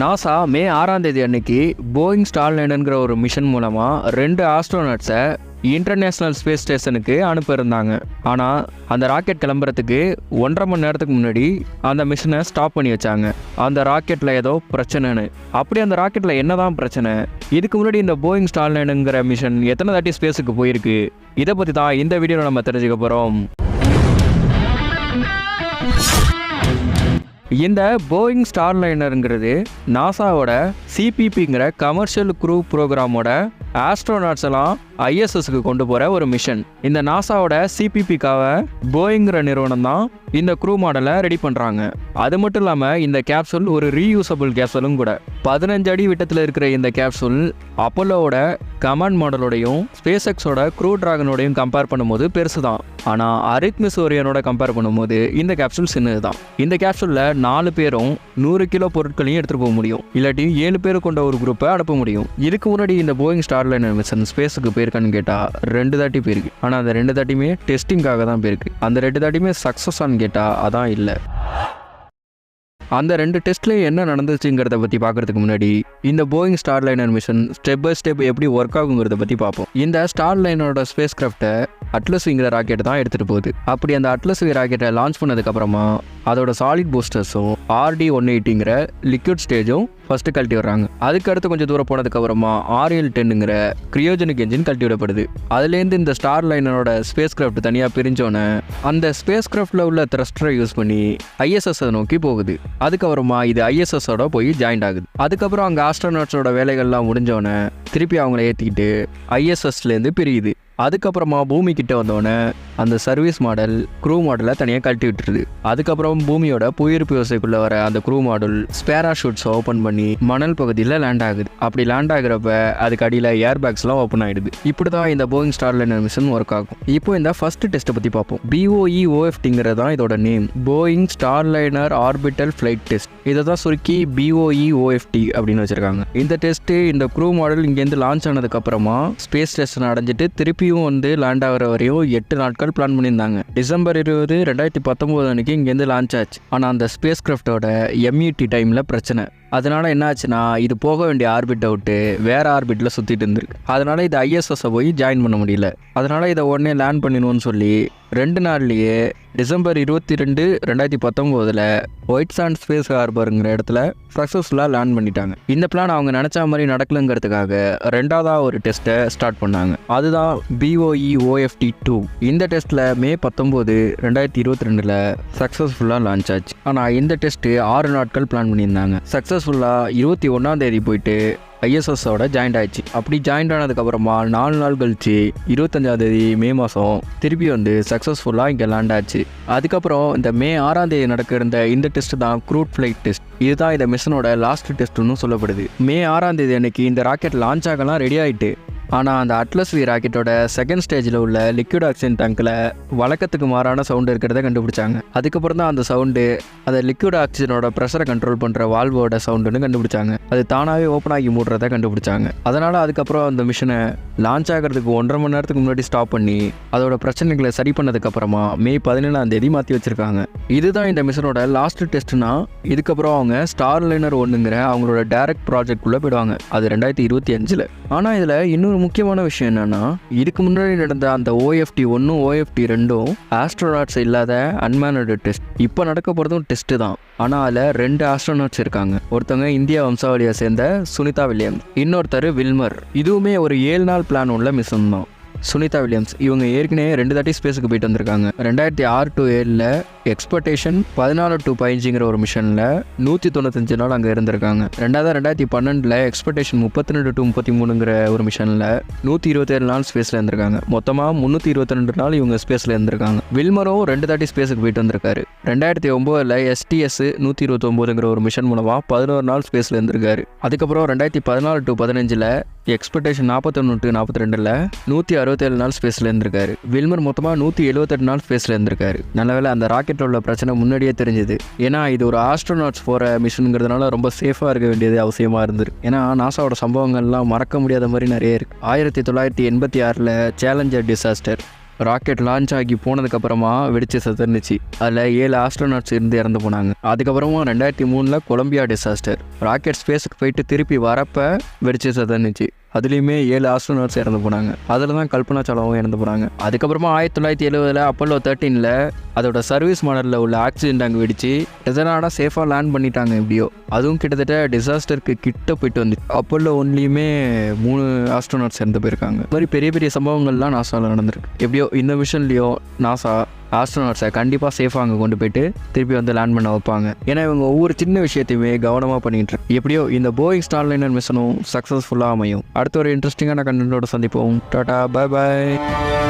NASA மே ஆறாம் தேதி அன்னைக்கு போயிங் ஸ்டார்லைனருங்கிற ஒரு மிஷன் மூலமாக ரெண்டு ஆஸ்ட்ரோனட்ஸை இன்டர்நேஷ்னல் ஸ்பேஸ் ஸ்டேஷனுக்கு அனுப்பியிருந்தாங்க. ஆனால் அந்த ராக்கெட் கிளம்புறதுக்கு ஒன்றரை மணி நேரத்துக்கு முன்னாடி அந்த மிஷனை ஸ்டாப் பண்ணி வச்சாங்க. அந்த ராக்கெட்டில் ஏதோ பிரச்சனைன்னு. அப்படி அந்த ராக்கெட்டில் என்னதான் பிரச்சனை? இதுக்கு முன்னாடி இந்த போயிங் ஸ்டார்லைனுங்கிற மிஷன் எத்தனை தாட்டி ஸ்பேஸுக்கு போயிருக்கு? இதை பற்றி தான் இந்த வீடியோவில் நம்ம தெரிஞ்சுக்க போகிறோம் இந்த போயிங் ஸ்டார்லைனருங்கிறது நாசாவோட சிபிபிங்கிற கமர்ஷியல் குரூ ப்ரோக்ராமோட ஆஸ்ட்ரோநாட்ஸ் எல்லாம் ஐஎஸ்எஸ்க்கு கொண்டு போகிற ஒரு மிஷன். இந்த நாசாவோட சிபிபிக்காக போயிங்கிற நிறுவனம் தான் இந்த க்ரூ மாடலை ரெடி பண்ணுறாங்க அது மட்டும் இல்லாமல் இந்த கேப்சூல் ஒரு ரீயூசபிள் கேப்சூலும் கூட. பதினஞ்சு அடி விட்டத்தில் இருக்கிற இந்த கேப்சூல் அப்போலோவோட கமாண்ட் மாடலோடையும் ஸ்பேஸ் எக்ஸோட க்ரூ டிராகனோடையும் கம்பேர் பண்ணும்போது பெருசு தான் ஆனால் அரித் மிசோரியனோட கம்பேர் பண்ணும்போது இந்த கேப்சூல் சின்னது தான் இந்த கேப்சூலில் நாலு பேரும் நூறு கிலோ பொருட்களையும் எடுத்துகிட்டு போக முடியும். இல்லாட்டி ஏழு பேர் கொண்ட ஒரு குரூப்பை அனுப்ப முடியும். இதுக்கு முன்னாடி இந்த போயிங் ஸ்டார்லைனர் மிஷன் ஸ்பேஸுக்கு போயிருக்கான்னு கேட்டால் ரெண்டு தாட்டி போயிருக்கு. ஆனால் அந்த ரெண்டு தாட்டியுமே டெஸ்டிங்காக தான் போயிருக்கு. அந்த ரெண்டு தாட்டியுமே சக்ஸஸான்னு கேட்டால் அதான் இல்லை. அந்த ரெண்டு டெஸ்ட்லேயும் என்ன நடந்துச்சுங்கிறத பற்றி பார்க்குறதுக்கு முன்னாடி இந்த Boeing Starliner mission step by step எப்படி ஒர்க் ஆகுங்கிறத பற்றி பார்ப்போம் இந்த ஸ்டார் லைனோட ஸ்பேஸ் கிராஃப்ட்டை அட்லஸ்விங்கிற ராக்கெட் தான் எடுத்துகிட்டு போகுது. அப்படி அந்த அட்லஸ்வி ராக்கெட்டை லான்ச் பண்ணதுக்கப்புறமா அதோட சாலிட் பூஸ்டர்ஸும் ஆர்டி ஒன் எயிட்டிங்கிற லிக்விட் ஸ்டேஜும் ஃபஸ்ட்டு கழட்டி வர்றாங்க அதுக்கு அடுத்து கொஞ்சம் தூரம் போனதுக்கப்புறமா ஆர்எல் டென்னுங்கிற கிரியோஜெனிக் என்ஜின் கழட்டி விடப்படுது. அதுலேருந்து இந்த ஸ்டார் லைனரோட ஸ்பேஸ் கிராஃப்ட் தனியாக பிரிஞ்சோன்னே அந்த ஸ்பேஸ் கிராஃப்டில் உள்ள த்ரஸ்டரை யூஸ் பண்ணி ஐஎஸ்எஸ் நோக்கி போகுது. அதுக்கப்புறமா இது ஐஎஸ்எஸோட போய் ஜாயிண்ட் ஆகுது. அதுக்கப்புறம் அங்கே ஆஸ்ட்ரோநாட்ஸோட வேலைகள்லாம் முடிஞ்சோன்னே திருப்பி அவங்கள ஏற்றிக்கிட்டு ஐஎஸ்எஸ்லேருந்து பிரியுது. அதுக்கப்புறமா பூமி கிட்ட வந்தோடனே அந்த சர்வீஸ் மாடல் க்ரூ மாடலை தனியாக கழட்டி விட்டுருது. அதுக்கப்புறம் பூமியோட புயிர்ப்பு யோசைக்குள்ளே வர அந்த க்ரூ மாடல் ஸ்பேராஷூட்ஸ் ஓப்பன் பண்ணி மணல் பகுதியில் லேண்ட் ஆகுது. அப்படி லேண்ட் ஆகுறப்ப அதுக்கு அடியில் ஏர் பேக்ஸ்லாம் ஓப்பன் ஆகிடுது இப்படி தான் இந்த போயிங் ஸ்டார்லைனர் மிஷன் ஒர்க் ஆகும். இப்போ இந்த ஃபர்ஸ்ட் டெஸ்ட்டை பற்றி பார்ப்போம். பிஓஇ ஓஎஃப்டிங்கிறது தான் இதோட name Boeing Starliner orbital flight test இதை தான் சுருக்கி பிஓஇ ஓஎஃப்டி அப்படின்னு வச்சிருக்காங்க. இந்த டெஸ்ட்டு இந்த க்ரூ மாடல் இங்கேருந்து லான்ச் ஆனதுக்கப்புறமா ஸ்பேஸ் ஸ்டேஷன் அடைஞ்சிட்டு திருப்பியும் வந்து லேண்ட் ஆகிற வரையும் எட்டு நாட்கள் பிளான் பண்ணியிருந்தாங்க. டிசம்பர் இருபது ரெண்டாயிரத்தி பத்தொம்போது அன்னைக்கு இங்கேருந்து லான்ச் ஆச்சு. ஆனால் அந்த ஸ்பேஸ் கிராஃப்டோட எம்இடி டைமில் பிரச்சனை. அதனால என்ன ஆச்சுன்னா இது போக வேண்டிய ஆர்பிட் அவுட்டு வேற ஆர்பிட்டில் சுற்றிட்டு இருந்திருக்கு அதனால இது ஐஎஸ்எஸ்ஸை போய் ஜாயின் பண்ண முடியல. அதனால இதை உடனே லேண்ட் பண்ணிடணும்னு சொல்லி ரெண்டு நாள்லேயே டிசம்பர் இருபத்தி ரெண்டு ரெண்டாயிரத்தி பத்தொம்போதில் ஒயிட் சாண்ட் ஸ்பேஸ் ஹார்பருங்கிற இடத்துல சக்ஸஸ்ஃபுல்லாக லேண்ட் பண்ணிட்டாங்க. இந்த பிளான் அவங்க நினச்ச மாதிரி நடக்கலங்கிறதுக்காக ரெண்டாவதாக ஒரு டெஸ்ட்டை ஸ்டார்ட் பண்ணாங்க. அதுதான் பிஓஇ ஓஎஃப்டி டூ இந்த டெஸ்ட்டில் மே பத்தொம்போது ரெண்டாயிரத்தி இருபத்தி ரெண்டில் சக்ஸஸ்ஃபுல்லாக லான்ச் ஆச்சு. ஆனால் இந்த டெஸ்ட்டு ஆறு நாட்கள் பிளான் பண்ணியிருந்தாங்க. சக்ஸஸ்ஃபுல்லாக இருபத்தி ஒன்றாம் தேதி போயிட்டு ஐஎஸ்எஸோட ஜாயிண்ட் ஆயிடுச்சு. அப்படி ஜாயின்ட் ஆனதுக்கப்புறமா நாலு நாள் கழிச்சு இருபத்தஞ்சாம் தேதி மே மாதம் திருப்பி வந்து சக்ஸஸ்ஃபுல்லாக இங்கே லேண்ட் ஆச்சு. அதுக்கப்புறம் இந்த மே ஆறாம் தேதி நடக்க இருந்த இந்த டெஸ்ட் தான் க்ரூட் ஃப்ளைட் டெஸ்ட் இதுதான் இந்த மிஷனோட லாஸ்ட் டெஸ்ட்னு சொல்லப்படுது. மே ஆறாம் தேதி அன்னைக்கு இந்த ராக்கெட் லான்ச் ஆகலாம் ரெடி ஆகிட்டு ஆனால் அந்த அட்லஸ் வி ராக்கெட்டோட செகண்ட் ஸ்டேஜில் உள்ள லிக்விட் ஆக்சிஜன் டேங்க்கில் வழக்கத்துக்கு மாறான சவுண்டு இருக்கிறத கண்டுபிடிச்சாங்க. அதுக்கப்புறம் தான் அந்த சவுண்டு அந்த லிக்விட் ஆக்சிஜனோட ப்ரெஷரை கண்ட்ரோல் பண்ணுற வால்வோட சவுண்டுன்னு கண்டுபிடிச்சாங்க. அது தானாகவே ஓப்பன் ஆகி மூடுறத கண்டுபிடிச்சாங்க. அதனால் அதுக்கப்புறம் அந்த மிஷினை லான்ச் ஆகிறதுக்கு ஒன்றரை மணி நேரத்துக்கு முன்னாடி ஸ்டாப் பண்ணி அதோட பிரச்சனைகளை சரி பண்ணதுக்கப்புறமா மே பதினேழாம் தேதி மாற்றி வச்சுருக்காங்க. இதுதான் இந்த மிஷனோட லாஸ்ட் டெஸ்ட்னா இதுக்கப்புறம் அவங்க ஸ்டார் லைனர் ஒன்றுங்கிற அவங்களோட டைரக்ட் ப்ராஜெக்ட்குள்ளே போயிடுவாங்க. அது ரெண்டாயிரத்தி இருபத்தி அஞ்சில். ஆனால் இதில் இன்னும் இன்னொரு முக்கியமான விஷயம் என்னன்னா இதுக்கு முன்னாடி நடந்த அந்த ஓஎஃப்டி ஒன்றும் ஓஎஃப்டி ரெண்டும் ஆஸ்ட்ரோநாட்ஸ் இல்லாத அன்மேனடு டெஸ்ட் இப்போ நடக்க போகிறதும் டெஸ்ட்டு தான். ஆனால் அதில் ரெண்டு ஆஸ்ட்ரோநாட்ஸ் இருக்காங்க. ஒருத்தவங்க இந்தியா வம்சாவளியை சேர்ந்த சுனிதா வில்லியம்ஸ் இன்னொருத்தர் வில்மர். இதுவுமே ஒரு ஏழு நாள் பிளான் உள்ள மிஷன் தான். சுனிதா வில்லியம்ஸ். இவங்க ஏற்கனவே ரெண்டு தாட்டி ஸ்பேஸுக்கு போயிட்டு வந்திருக்காங்க. ரெண்டாயிரத்தி ஆறு டு ஏழில் எக்ஸ்பெக்டேஷன் பதினாலு டு பதினஞ்சுங்கிற ஒரு மிஷனில் நூற்றி தொண்ணூத்தஞ்சு நாள் அங்கே இருந்திருக்காங்க. ரெண்டாவது ரெண்டாயிரத்தி பன்னெண்டில் எக்ஸ்பெக்டேஷன் முப்பத்தி ரெண்டு டு முப்பத்தி மூணுங்கிற ஒரு மிஷனில் நூற்றி இருபத்தேழு நாள் ஸ்பேஸில் இருந்திருக்காங்க. மொத்தமாக முந்நூற்றி இருபத்தி ரெண்டு நாள் இவங்க ஸ்பேஸில் இருந்திருக்காங்க. வில்மரும் ரெண்டு தாட்டி ஸ்பேஸுக்கு போயிட்டு வந்திருக்காரு. ரெண்டாயிரத்தி ஒம்போதில் எஸ்டிஎஸ் நூற்றி இருபத்தொம்போதுங்கிற ஒரு மிஷன் மூலமாக பதினோரு நாள் ஸ்பேஸில் இருந்திருக்காரு. அதுக்கப்புறம் ரெண்டாயிரத்தி பதினாலு டு பதினஞ்சில் எக்ஸ்பெக்டேஷன் நாற்பத்தொன்று டு நாற்பத்தி ரெண்டில் நூற்றி அறுபத்தேழு நாள் ஸ்பேஸில் இருந்திருக்காரு. வில்மர் மொத்தமாக நூற்றி எழுபத்தெட்டு நாள் ஸ்பேஸில் இருந்திருக்காரு. நல்ல அந்த ராக்கெட்டில் உள்ள பிரச்சனை முன்னாடியே தெரிஞ்சுது. ஏன்னா இது ஒரு ஆஸ்ட்ரோநாட்ஸ் போகிற மிஷனுங்கிறதுனால ரொம்ப சேஃபாக இருக்க வேண்டியது அவசியமாக இருந்திருக்கு ஏன்னா நாசாவோட சம்பவங்கள்லாம் மறக்க முடியாத மாதிரி நிறைய இருக்குது ஆயிரத்தி தொள்ளாயிரத்தி எண்பத்தி ஆறில் சேலஞ்சர் டிசாஸ்டர் ராக்கெட் லான்ச் ஆகி போனதுக்கப்புறமா வெடிச்சு செத்துருந்துச்சு அதில் ஏழு ஆஸ்ட்ரோநாட்ஸ் இருந்து இறந்து போனாங்க. அதுக்கப்புறமா ரெண்டாயிரத்தி மூணில் கொலம்பியா டிசாஸ்டர் ராக்கெட் ஸ்பேஸுக்கு போயிட்டு திருப்பி வரப்போ வெடிச்சு செத்துருந்துச்சு அதுலேயுமே ஏழு ஆஸ்ட்ரோநாட்ஸ் இறந்து போனாங்க. அதில் தான் கல்பனா சாலாவும் இறந்து போனாங்க அதுக்கப்புறமா ஆயிரத்தி தொள்ளாயிரத்தி எழுபதில் அப்போலோ தேர்ட்டீனில் அதோட சர்வீஸ் மாடலில் உள்ள ஆக்சிடென்ட் அங்கே வெடிச்சு எதனால சேஃபாக லேண்ட் பண்ணிட்டாங்க எப்படியோ. அதுவும் கிட்டத்தட்ட டிசாஸ்டருக்கு கிட்ட போயிட்டு வந்துச்சு அப்போல்லோ ஒன்லியுமே மூணு ஆஸ்ட்ரோநாட்ஸ் இறந்து போயிருக்காங்க. இந்த மாதிரி பெரிய பெரிய சம்பவங்கள்லாம் நாசாவில் நடந்திருக்கு. எப்படியோ இந்த மிஷன்லேயோ நாசா ஆஸ்ட்ரோனாட்ஸை கண்டிப்பாக சேஃபாக அங்கே கொண்டு போயிட்டு திருப்பி வந்து லேண்ட் பண்ண வைப்பாங்க. ஏன்னா இவங்க ஒவ்வொரு சின்ன விஷயத்தையுமே கவனமாக பண்ணிட்டு இருக்கு. எப்படியோ இந்த போயிங் ஸ்டார்லைனர் மிஷனும் சக்ஸஸ்ஃபுல்லாக அமையும். அடுத்த ஒரு இன்ட்ரெஸ்டிங்கான கண்டென்ட்டோட சந்திப்போம். டாடா பாய் பாய்